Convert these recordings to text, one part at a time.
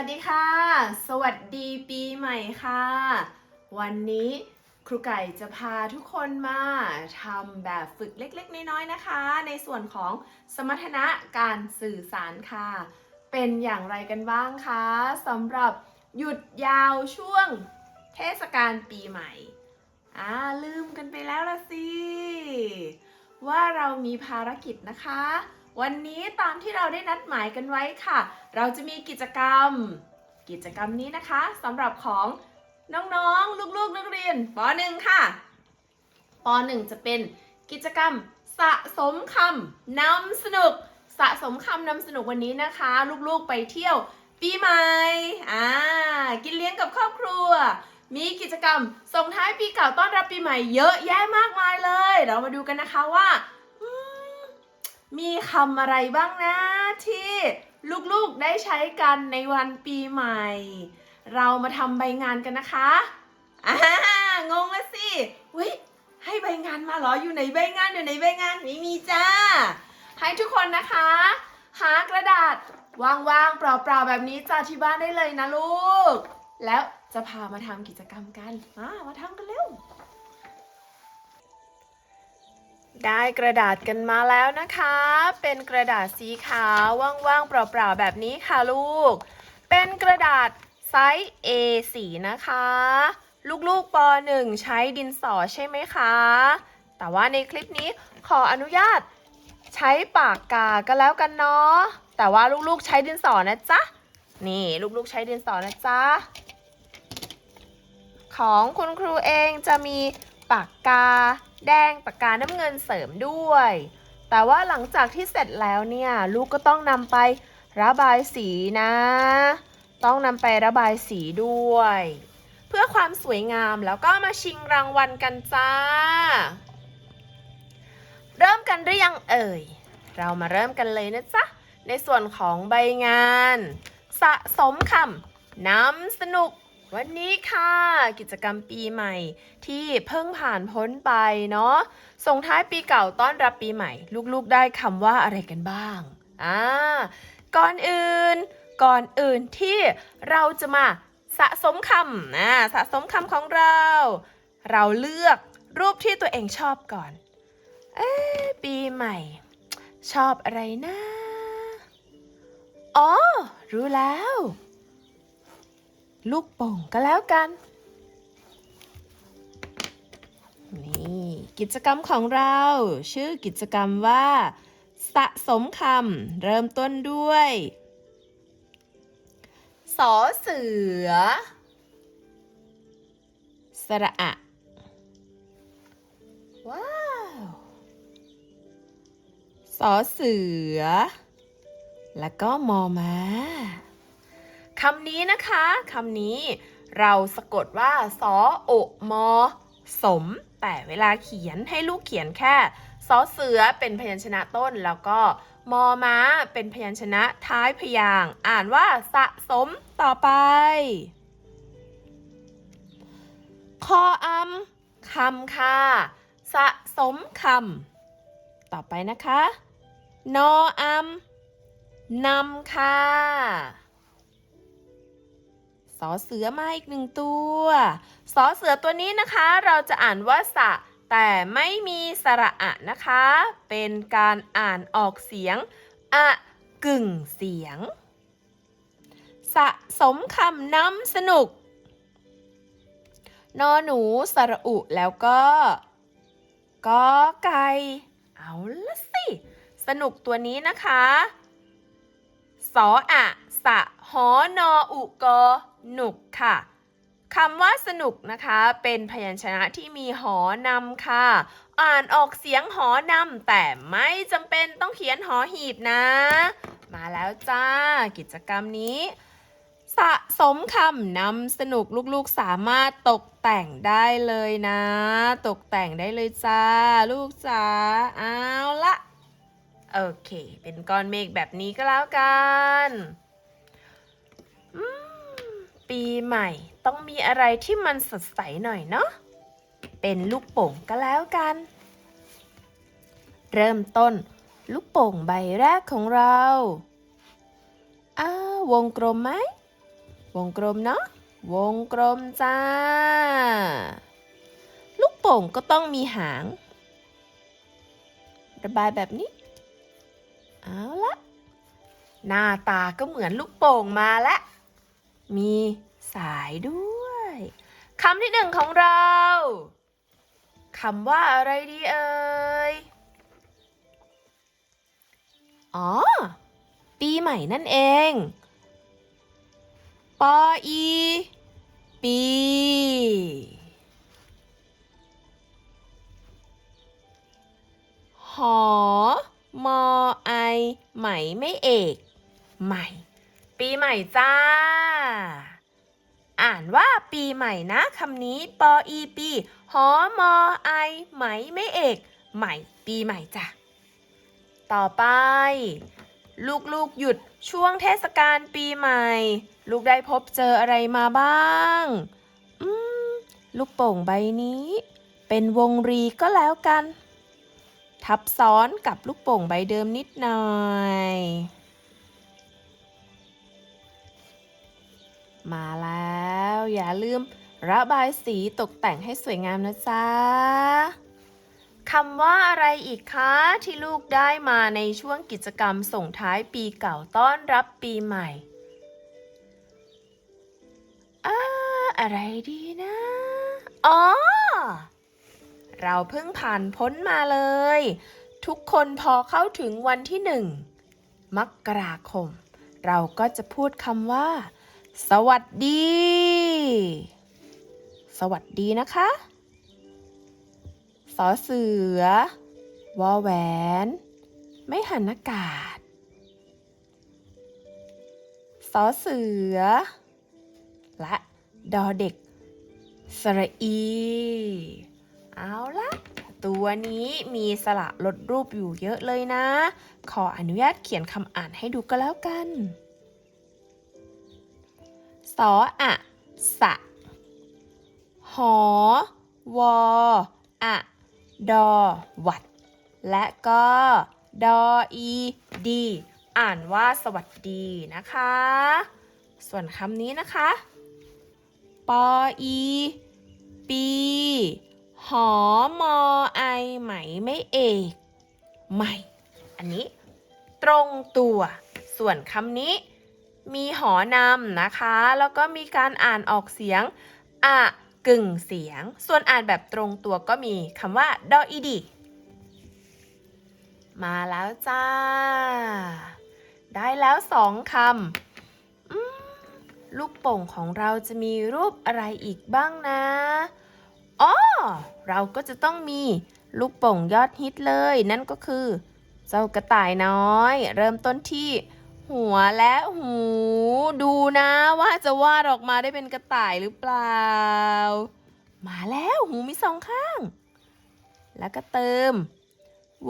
วัสดีค่ะ สวัสดีปีใหม่ค่ะ วันนี้ครูไก่จะพาทุกคนมาทำแบบฝึกเล็กๆ น้อยๆนะคะ ในส่วนของสมรรถนะการสื่อสารค่ะ เป็นอย่างไรกันบ้างคะสำหรับหยุดยาวช่วงเทศกาลปีใหม่อ่าลืมกันไปแล้วละสิว่าเรามีภารกิจนะคะ วันนี้ตามที่เราได้นัดหมายกันไว้ค่ะ เราจะมีกิจกรรม กิจกรรมนี้นะคะสำหรับของน้องๆ ลูกๆ นักเรียนป .1 ค่ะป .1 จะเป็นกิจกรรมสะสมคำนำสนุก สะสมคำนำสนุกวันนี้นะคะ ลูกๆไปเที่ยวปีใหม่อ่ากินเลี้ยงกับครอบครัว มีกิจกรรมส่งท้ายปีเก่าต้อนรับปีใหม่เยอะแยะมากมายเลย เรามาดูกันนะคะว่า มีคำอะไรบ้างนะที่ลูกๆได้ใช้กันในวันปีใหม่ เรามาทำใบงานกันนะคะอ่างงละสิเฮ้ยให้ใบงานมาเหรออยู่ไหนใบงานอยู่ไหนใบงานไม่มีจ้า ให้ทุกคนนะคะ หากระดาษว่างๆเปล่าๆแบบนี้จ้าที่บ้านได้เลยนะลูก แล้วจะพามาทำกิจกรรมกันมามาทำกันเร็ว ได้กระดาษกันมาแล้วนะคะ เป็นกระดาษสีขาวว่างๆเปล่าๆแบบนี้ค่ะลูก เป็นกระดาษไซส์ A4 นะคะ ลูกๆป .1 ใช้ดินสอใช่ไหมคะ แต่ว่าในคลิปนี้ขออนุญาตใช้ปากกาก็แล้วกันเนาะ แต่ว่าลูกๆใช้ดินสอนะจ๊ะ นี่ลูกๆใช้ดินสอนะจ๊ะ ของคุณครูเองจะมี ปากกา แดงปากกาน้ำเงินเสริมด้วย แต่ว่าหลังจากที่เสร็จแล้วเนี่ยลูกก็ต้องนำไประบายสีนะ ต้องนำไประบายสีด้วย เพื่อความสวยงามแล้วก็มาชิงรางวัลกันจ้า เริ่มกันหรือยังเอ่ย เรามาเริ่มกันเลยนะจ๊ะ ในส่วนของใบงาน สะสมคำนำสนุก วันนี้ค่ะ กิจกรรมปีใหม่ที่เพิ่งผ่านพ้นไปเนาะส่งท้ายปีเก่าต้อนรับปีใหม่ ลูกๆได้คำว่าอะไรกันบ้างอ่าก่อนอื่น ก่อนอื่นที่เราจะมาสะสมคำนะสะสมคำของเรา เราเลือกรูปที่ตัวเองชอบก่อน เอ๊ปีใหม่ ชอบอะไรนะ อ๋อ รู้แล้ว ลูกโป่งก็แล้วกัน นี่กิจกรรมของเรา ชื่อกิจกรรมว่า สะสมคำเริ่มต้นด้วยสอเสือ สระอะ ว้าวสอเสือ แล้วก็มอมา คำนี้นะคะคำนี้เราสะกดว่าสอโอมอสม แต่เวลาเขียนให้ลูกเขียนแค่สอเสือเป็นพยัญชนะต้นแล้วก็มอม้าเป็นพยัญชนะท้ายพยางค์อ่านว่าสะสมต่อไป คออัมคำค่ะ สะสมคำต่อไปนะคะ นออัมนำค่ะ สอเสือมาอีกหนึ่งตัวสอเสือตัวนี้นะคะ เราจะอ่านว่าสะ แต่ไม่มีสระอะนะคะ เป็นการอ่านออกเสียง อะกึ่งเสียง สะสมคำน้ำสนุก นอหนูสระอุแล้วก็กอไก่ เอาละสิ สนุกตัวนี้นะคะ สออะ สะหอนออุกอหนุกค่ะคำว่าสนุกนะคะเป็นพยัญชนะที่มีหอนำค่ะ อ่านออกเสียงหอนำแต่ไม่จำเป็นต้องเขียนหอหีบนะ มาแล้วจ้า กิจกรรมนี้ สะสมคำนำสนุกลูกๆสามารถตกแต่งได้เลยนะ ตกแต่งได้เลยจ้า ลูกจ๋าเอาละโอเค เป็นก้อนเมฆแบบนี้ก็แล้วกัน ปีใหม่ต้องมีอะไรที่มันสดใสหน่อยเนาะ เป็นลูกโป่งก็แล้วกัน เริ่มต้นลูกโป่งใบแรกของเราอ้าววงกลมไหม วงกลมเนาะ วงกลมจ้า ลูกโป่งก็ต้องมีหาง ระบายแบบนี้ เอาละ หน้าตาก็เหมือนลูกโป่งมาแล้ว มีสายด้วยคำที่หนึ่งของเราคำว่าอะไรดีเอ่ย อ๋อ ปีใหม่นั่นเอง ปออี ปี หอ มอไอ ไหมไม่เอก ใหม่ ปีใหม่จ้า อ่านว่าปีใหม่นะคำนี้ปออีปีหอมอไอไหมไม่เอก ใหม่ปีใหม่จ้ะ ต่อไป ลูกๆหยุดช่วงเทศกาลปีใหม่ ลูกได้พบเจออะไรมาบ้างอืมลูกโป่งใบนี้ เป็นวงรีก็แล้วกัน ทับซ้อนกับลูกโป่งใบเดิมนิดหน่อย มาแล้ว อย่าลืมระบายสีตกแต่งให้สวยงามนะจ๊ะคำว่าอะไรอีกคะที่ลูกได้มาในช่วงกิจกรรมส่งท้ายปีเก่าต้อนรับปีใหม่อาอะไรดีนะ อ๋อ เราเพิ่งผ่านพ้นมาเลย ทุกคนพอเข้าถึงวันที่หนึ่งมกราคม เราก็จะพูดคำว่า สวัสดี สวัสดีนะคะสอเสือ วอแหวน ไม่หันอากาศสอเสือ และดอเด็กสระอี เอาละตัวนี้มีสระลดรูปอยู่เยอะเลยนะ ขออนุญาตเขียนคำอ่านให้ดูก็แล้วกัน สออะสะ หอ วออะดอ วัด และก็ ดอ อี ดี อ่านว่าสวัสดีนะคะ ส่วนคำนี้นะคะ ปอ อี ปี หอ มอ ไอ ไหม ไม่เอกใหม่ อันนี้ ตรงตัว ส่วนคำนี้ มีหอนำนะคะ แล้วก็มีการอ่านออกเสียงอะกึ่งเสียง ส่วนอ่านแบบตรงตัวก็มีคำว่าดออีดีมาแล้วจ้า ได้แล้วสองคำลูกโป่งของเราจะมีรูปอะไรอีกบ้างนะอ๋อเราก็จะต้องมีลูกโป่งยอดฮิตเลย นั่นก็คือ เจ้ากระต่ายน้อย เริ่มต้นที่ หัวและหู ดูนะว่าจะวาดออกมาได้เป็นกระต่ายหรือเปล่า มาแล้วหูมีสองข้าง แล้วก็เติม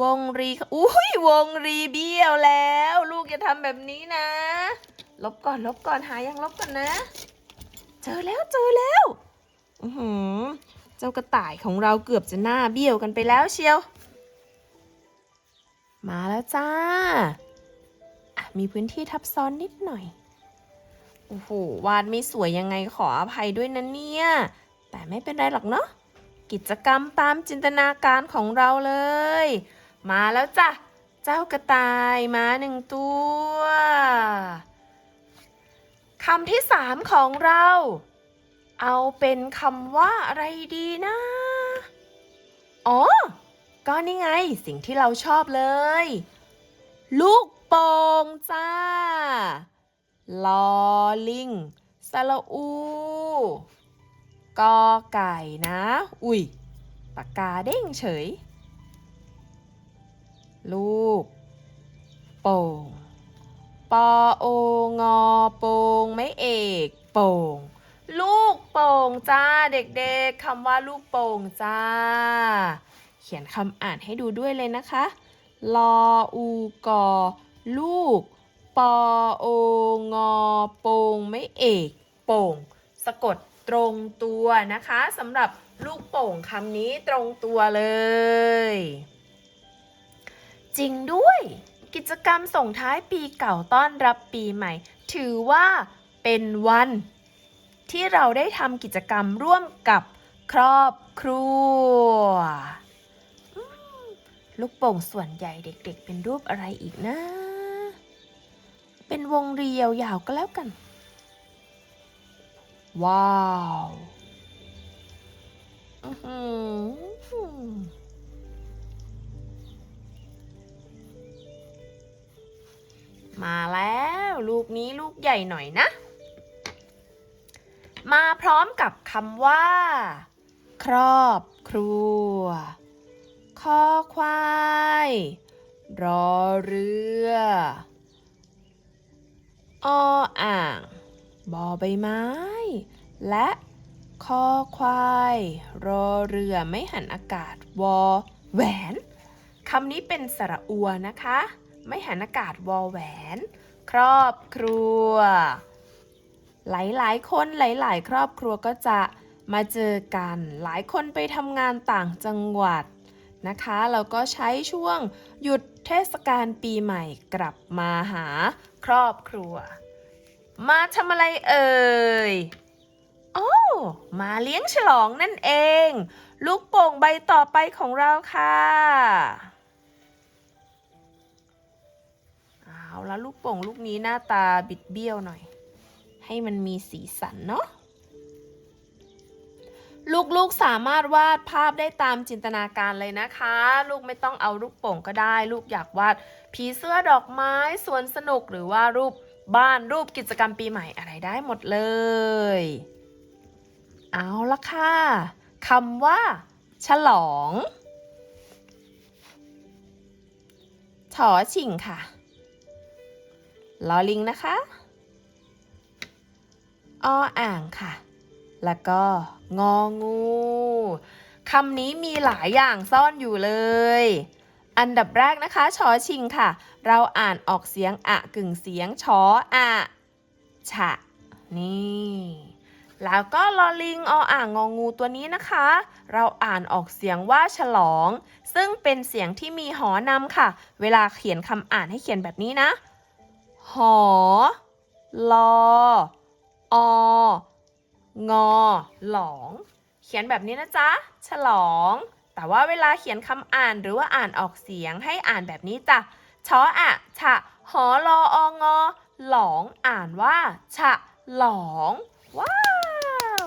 วงรีอุ้ยวงรีเบี้ยวแล้ว ลูกอย่าทำแบบนี้นะ ลบก่อนลบก่อนหายังลบก่อนนะ เจอแล้วเจอแล้ว อือหือ เจ้ากระต่ายของเราเกือบจะหน้าเบี้ยวกันไปแล้วเชียว มาแล้วจ้า มีพื้นที่ทับซ้อนนิดหน่อย โอ้โห วาดไม่สวยยังไงขออภัยด้วยนะเนี่ย แต่ไม่เป็นไรหรอกเนาะ กิจกรรมตามจินตนาการของเราเลย มาแล้วจ้ะ เจ้ากระต่ายมาหนึ่งตัวคำที่สามของเรา เอาเป็นคำว่าอะไรดีนะ อ๋อ ก็นี่ไงสิ่งที่เราชอบเลย ลูกโป่งจ้า ลอลิงสระอู กอไก่นะ อุ้ยปากกาเด้งเฉย ลูก โป่ง ปอโองอโป่งไม่เอก โป่ง ลูกโป่งจ้าเด็กๆคำว่าลูกโป่งจ้า เขียนคำอ่านให้ดูด้วยเลยนะคะ ลออูกอลูก ปอโองอโป่งไม่เอกโป่งสะกดตรงตัวนะคะสำหรับลูกโป่งคำนี้ตรงตัวเลย จริงด้วย กิจกรรมส่งท้ายปีเก่าต้อนรับปีใหม่ ถือว่าเป็นวัน ที่เราได้ทำกิจกรรมร่วมกับครอบครัว ลูกโป่งส่วนใหญ่เด็กๆ เป็นรูปอะไรอีกนะ เป็นวงรียาวๆก็แล้วกัน ว้าวอื้อหือมาแล้วลูกนี้ลูกใหญ่หน่อยนะ มาพร้อมกับคำว่า ครอบครัว คอควาย รอเรือออ่างบอใบไม้ และคอควาย รอเรือไม่หันอากาศวอแหวนคำนี้เป็นสระอัวนะคะ ไม่หันอากาศวอแหวน ครอบครัว หลายๆ คนหลาย ๆ ครอบครัวก็จะมาเจอกัน หลายคนไปทำงานต่างจังหวัด นะคะ แล้วก็ใช้ช่วงหยุดเทศกาลปีใหม่กลับมาหาครอบครัว มาทำอะไรเอ่ยโอ้มาเลี้ยงฉลองนั่นเอง ลูกโป่งใบต่อไปของเราค่ะเอาแล้วลูกโป่งลูกนี้หน้าตาบิดเบี้ยวหน่อย ให้มันมีสีสันเนาะ ลูกๆสามารถวาดภาพได้ตามจินตนาการเลยนะคะ ลูกไม่ต้องเอาลูกโป่งก็ได้ ลูกอยากวาด ผีเสื้อดอกไม้สวนสนุกหรือว่ารูปบ้านรูปกิจกรรมปีใหม่อะไรได้หมดเลย เอาละค่ะคำว่า ฉลองถอชิงค่ะลอลิงนะคะ ออ่างค่ะ แล้วก็งองูคำนี้มีหลายอย่างซ่อนอยู่เลย อันดับแรกนะคะชอชิงค่ะ เราอ่านออกเสียงอะกึ่งเสียงชออะฉะนี่ แล้วก็ลอลิงออ่างงองูตัวนี้นะคะ เราอ่านออกเสียงว่าฉลอง ซึ่งเป็นเสียงที่มีหอนำค่ะ เวลาเขียนคำอ่านให้เขียนแบบนี้นะ หอ ลอ อ งอ หลอง เขียนแบบนี้นะจ๊ะ ฉลอง แต่ว่าเวลาเขียนคำอ่านหรือว่าอ่านออกเสียงให้อ่านแบบนี้จ้ะชออะฉะหอลอองอ หลองอ่านว่า ฉะหลอง ว้าว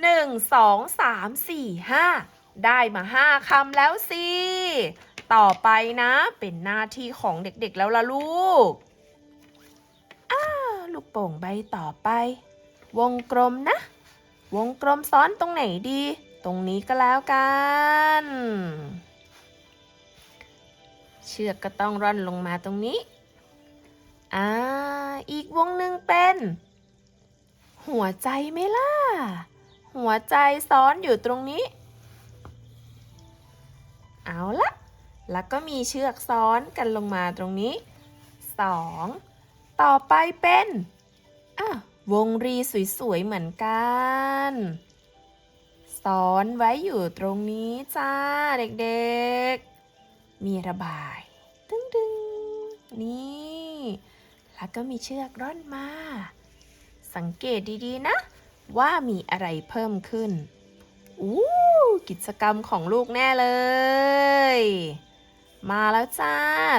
หนึ่งสองสามสี่ห้าได้มาห้าคำแล้วสิ ต่อไปนะ เป็นหน้าที่ของเด็กๆแล้วล่ะลูก อ้าว ลูกโป่งใบต่อไป วงกลมนะ วงกลมซ้อนตรงไหนดี ตรงนี้ก็แล้วกัน เชือกก็ต้องร่อนลงมาตรงนี้ อ่า อีกวงหนึ่งเป็น หัวใจไหมล่ะ หัวใจซ้อนอยู่ตรงนี้ เอาละแล้วก็มีเชือกซ้อนกันลงมาตรงนี้สองต่อไปเป็นอะว วงรีสวยๆเหมือนกัน ซ้อนไว้อยู่ตรงนี้จ้าเด็กๆ มีระบายตึงๆนี่ แล้วก็มีเชือกร่อนมา สังเกตดีๆนะ ว่ามีอะไรเพิ่มขึ้น อู้กิจกรรมของลูกแน่เลย มาแล้วจ้า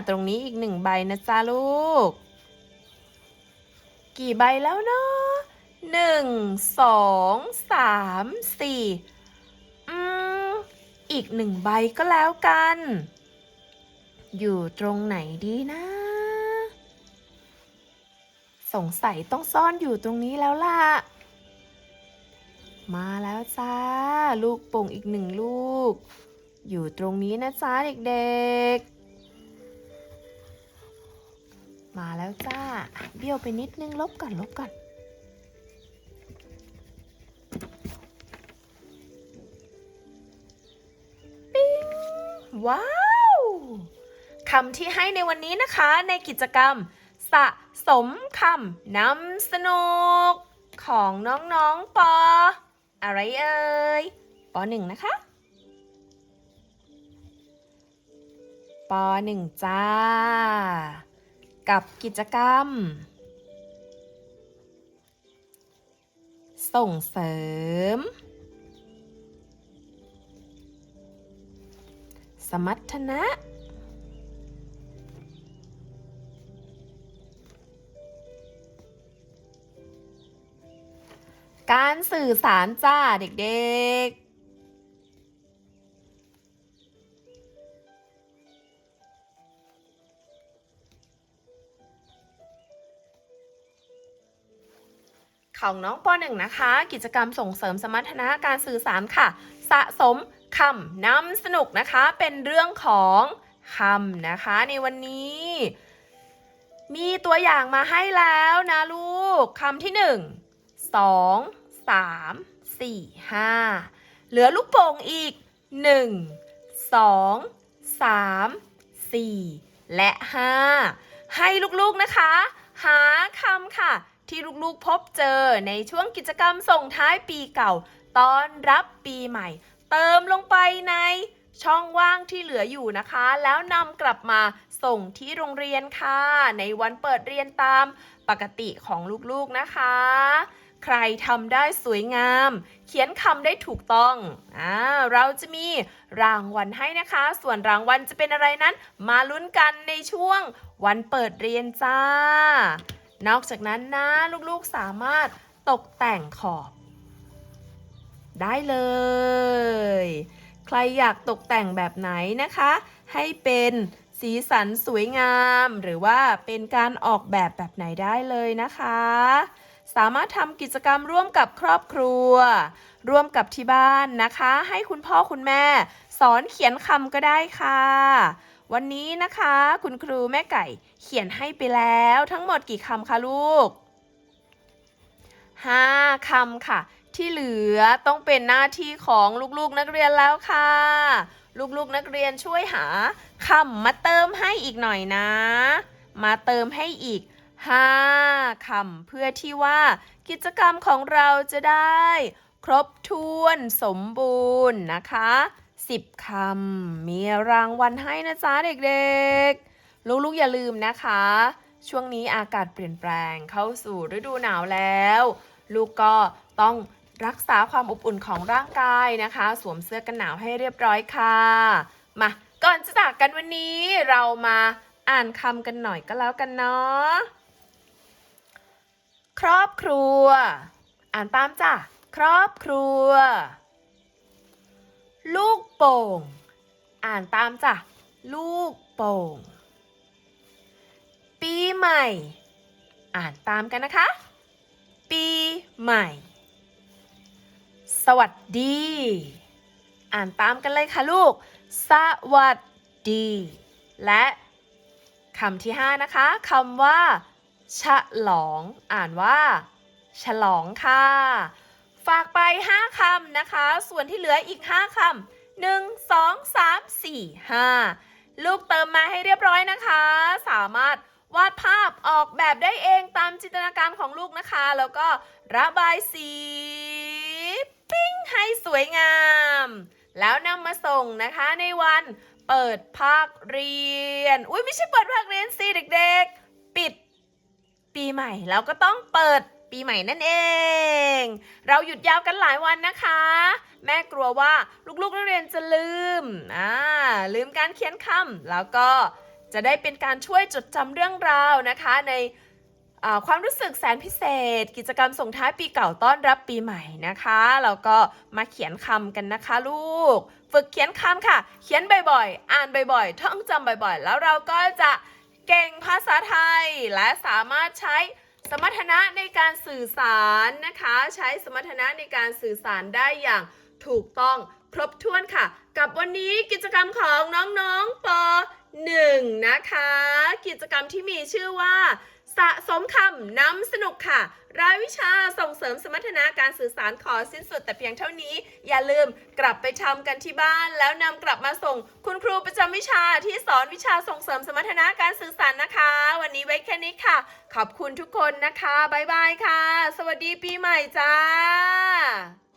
ตรงนี้อีกหนึ่งใบนะจ้าลูก กี่ใบแล้วเนาะหนึ่งสองสามสี่อืมอีกหนึ่งใบก็แล้วกัน อยู่ตรงไหนดีนะ สงสัยต้องซ่อนอยู่ตรงนี้แล้วล่ะ มาแล้วจ้า ลูกโป่งอีกหนึ่งลูก อยู่ตรงนี้นะจ้าเด็กๆ มาแล้วจ้า เบี้ยวไปนิดนึงลบก่อนลบก่อน ปิ๊งว้าวคำที่ให้ในวันนี้นะคะในกิจกรรม สะสมคำนำสนุก ของน้องๆปอ อะไรเอ่ยปหนึ่งนะคะปหนึ่งจ้า กับกิจกรรม ส่งเสริม สมรรถนะ การสื่อสารจ้าเด็กๆ ของน้องป .1 นะคะ กิจกรรมส่งเสริมสมรรถนะการสื่อสารค่ะ สะสมคำนำสนุกนะคะ เป็นเรื่องของคำนะคะ ในวันนี้ มีตัวอย่างมาให้แล้วนะลูกคำที่1 2 3 4 5เหลือลูกโป่งอีก1 2 3 4และ5ให้ลูกๆนะคะ หาคำค่ะ ที่ลูกๆพบเจอในช่วงกิจกรรมส่งท้ายปีเก่าต้อนรับปีใหม่ เติมลงไปในช่องว่างที่เหลืออยู่นะคะ แล้วนำกลับมาส่งที่โรงเรียนค่ะ ในวันเปิดเรียนตามปกติของลูกๆนะคะ ใครทำได้สวยงาม เขียนคำได้ถูกต้องอ่าเราจะมีรางวัลให้นะคะ ส่วนรางวัลจะเป็นอะไรนั้น มาลุ้นกันในช่วงวันเปิดเรียนจ้า นอกจากนั้นนะลูกๆสามารถตกแต่งขอบ ได้เลย ใครอยากตกแต่งแบบไหนนะคะ ให้เป็นสีสันสวยงาม หรือว่าเป็นการออกแบบแบบไหนได้เลยนะคะ สามารถทำกิจกรรมร่วมกับครอบครัว ร่วมกับที่บ้านนะคะ ให้คุณพ่อคุณแม่ สอนเขียนคำก็ได้ค่ะ วันนี้นะคะ คุณครูแม่ไก่เขียนให้ไปแล้วทั้งหมดกี่คำคะลูก 5คำค่ะ ที่เหลือต้องเป็นหน้าที่ของลูกๆนักเรียนแล้วค่ะ ลูกๆนักเรียนช่วยหาคำมาเติมให้อีกหน่อยนะ มาเติมให้อีก 5คำเพื่อที่ว่ากิจกรรมของเราจะได้ ครบถ้วนสมบูรณ์นะคะ 10 คำ มีรางวัลให้นะจ๊ะเด็กๆ ลูกๆอย่าลืมนะคะ ช่วงนี้อากาศเปลี่ยนแปลงเข้าสู่ฤดูหนาวแล้ว ลูกก็ต้องรักษาความอบอุ่นของร่างกายนะคะ สวมเสื้อกันหนาวให้เรียบร้อยค่ะ มาก่อนจะจากกันวันนี้เรามาอ่านคำกันหน่อยก็แล้วกันเนาะครอบครัว อ่านตามจ้ะ ครอบครัว ลูกโป่ง อ่านตามจ้ะ ลูกโป่ง ปีใหม่ อ่านตามกันนะคะ ปีใหม่ สวัสดี อ่านตามกันเลยค่ะลูก สวัสดี และคำที่ 5 นะคะคำว่า ฉลอง อ่านว่า ฉลองค่ะ ฝากไป 5คำนะคะ ส่วนที่เหลืออีก 5คำหนึ่งสองสามสี่ห้าลูกเติมมาให้เรียบร้อยนะคะ สามารถวาดภาพออกแบบได้เองตามจินตนาการของลูกนะคะ แล้วก็ระบายสี ปิ้งให้สวยงาม แล้วนำมาส่งนะคะในวันเปิดภาคเรียน อุ้ยไม่ใช่เปิดภาคเรียนสิเด็กๆ ปิด ปีใหม่แล้วก็ต้องเปิด ปีใหม่นั่นเอง เราหยุดยาวกันหลายวันนะคะ แม่กลัวว่าลูกๆนักเรียนจะลืมอ่าลืมการเขียนคำแล้วก็จะได้เป็นการช่วยจดจำเรื่องราวนะคะในความรู้สึกแสนพิเศษ กิจกรรมส่งท้ายปีเก่าต้อนรับปีใหม่นะคะแล้วก็มาเขียนคำกันนะคะลูก ฝึกเขียนคำค่ะ เขียนบ่อยๆ อ่านบ่อยๆ ท่องจำบ่อยๆ แล้วเราก็จะเก่งภาษาไทย และสามารถใช้ มรรถนะในการสื่อสารนะคะ ใช้สมรรถนะในการสื่อสารได้อย่างถูกต้องครบถ้วนค่ะ กับวันนี้กิจกรรมของน้องๆป .1 นะคะ กิจกรรมที่มีชื่อว่า สะสมคำนำสนุกค่ะ รายวิชาส่งเสริมสมรรถนะการสื่อสารขอสิ้นสุดแต่เพียงเท่านี้ อย่าลืมกลับไปทำกันที่บ้าน แล้วนำกลับมาส่ง คุณครูประจำวิชาที่สอนวิชาส่งเสริมสมรรถนะการสื่อสารนะคะ วันนี้ไว้แค่นี้ค่ะ ขอบคุณทุกคนนะคะ บ๊ายบายค่ะ สวัสดีปีใหม่จ้า